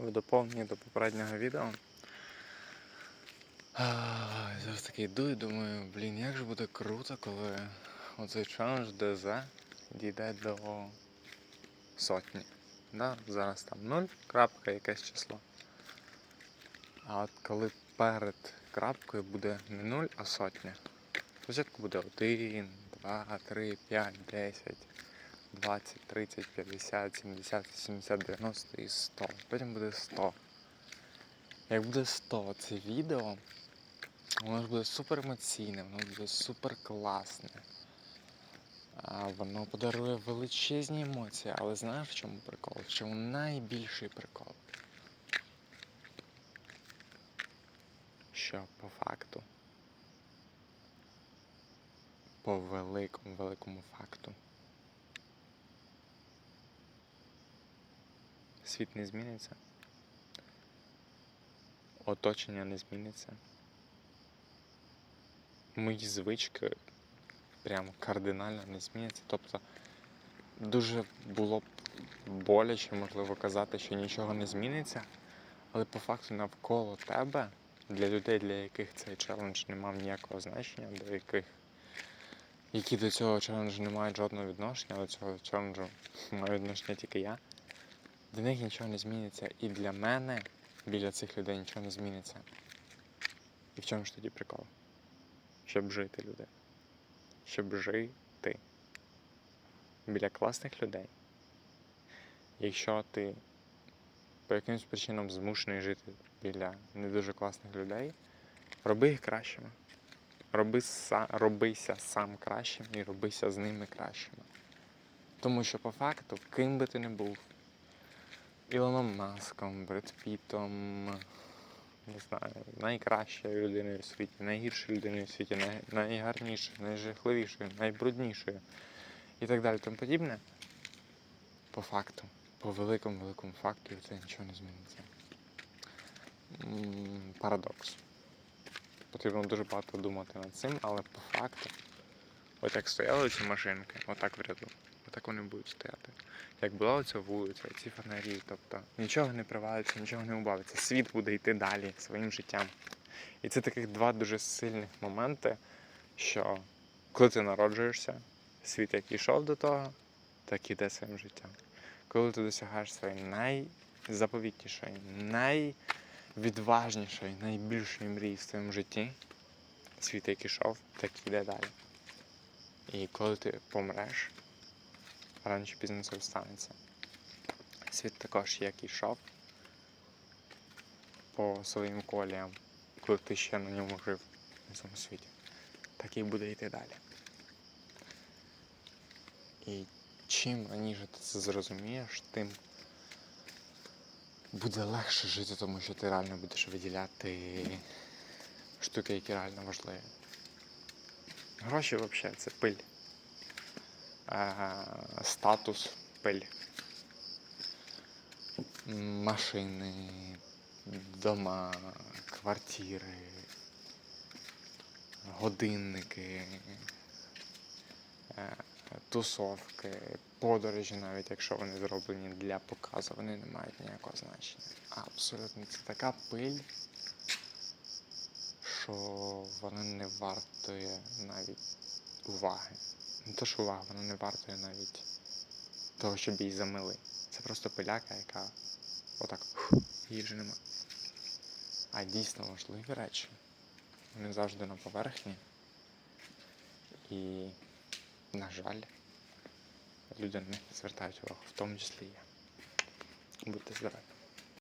в доповнення до попереднього відео. Зараз таки йду і думаю, блін, як же буде круто, коли оцей челендж ДЗ дійде до сотні. Да? Зараз там 0, крапка, якесь число. А от коли перед крапкою буде не 0, а сотня. Спочатку буде 1, 2, 3, 5, 10, 20, 30, 50, 70, 80, 90 і 100. Потім буде 100. Як буде 100 це відео, воно ж буде супер емоційне, воно буде супер класне. А воно подарує величезні емоції, але знаєш в чому прикол? В чому найбільший прикол? Що по факту, по великому, великому факту. Світ не зміниться. Оточення не зміниться. Мої звички прям кардинально не зміняться. Тобто дуже було б боляче, можливо, казати, що нічого не зміниться, але по факту навколо тебе, для людей, для яких цей челендж не мав ніякого значення, до яких які до цього челенджу не мають жодного відношення, до цього челенджу маю відношення тільки я. Для них нічого не зміниться. І для мене біля цих людей нічого не зміниться. І в чому ж тоді прикол? Щоб жити, люди. Щоб жити біля класних людей. Якщо ти по якимось причинам змушений жити біля не дуже класних людей, роби їх кращими. Роби са, робися сам кращим і робися з ними кращими. Тому що по факту, ким би ти не був, Ілоном Маском, Бред Пітом, не знаю, найкращою людиною у світі, найгіршою людиною у світі, найгарнішою, найжахливішою, найбруднішою і так далі, тому подібне. По факту, по великому великому факту це нічого не зміниться. Парадокс. Потрібно дуже багато думати над цим, але по факту, от як стояли ці машинки, отак в ряду, отак вони будуть стояти. Як була оця вулиця, ці фонарі, тобто нічого не привалиться, нічого не убавиться. Світ буде йти далі своїм життям. І це таких два дуже сильних моменти, що коли ти народжуєшся, світ як йшов до того, так іде своїм життям. Коли ти досягаєш своєї найзаповітнішої, найвідважнішої, найбільшої мрії в своєму житті, світ як ішов, так і йде далі. І коли ти помреш, рано чи пізно це станеться. Світ також як ішов по своїм коліям, коли ти ще на ньому жив на цьому світі, так і буде йти далі. І чим раніше ти це зрозумієш, тим буде легше жити, тому що ти реально будеш виділяти штуки, які реально важливі. Гроші взагалі це пиль. Е, статус пиль. Машини, дома, квартири, годинники, е, тусовки, подорожі, навіть якщо вони зроблені для показу, вони не мають ніякого значення. Абсолютно, це така пиль, що вона не вартує навіть уваги. Не то, що увага, вона не вартує навіть того, щоб її замили. Це просто пиляка, яка отак її вже нема. А дійсно важливі речі. Вони завжди на поверхні. І, на жаль, люди на них не звертають увагу, в тому числі я. Будьте здорові.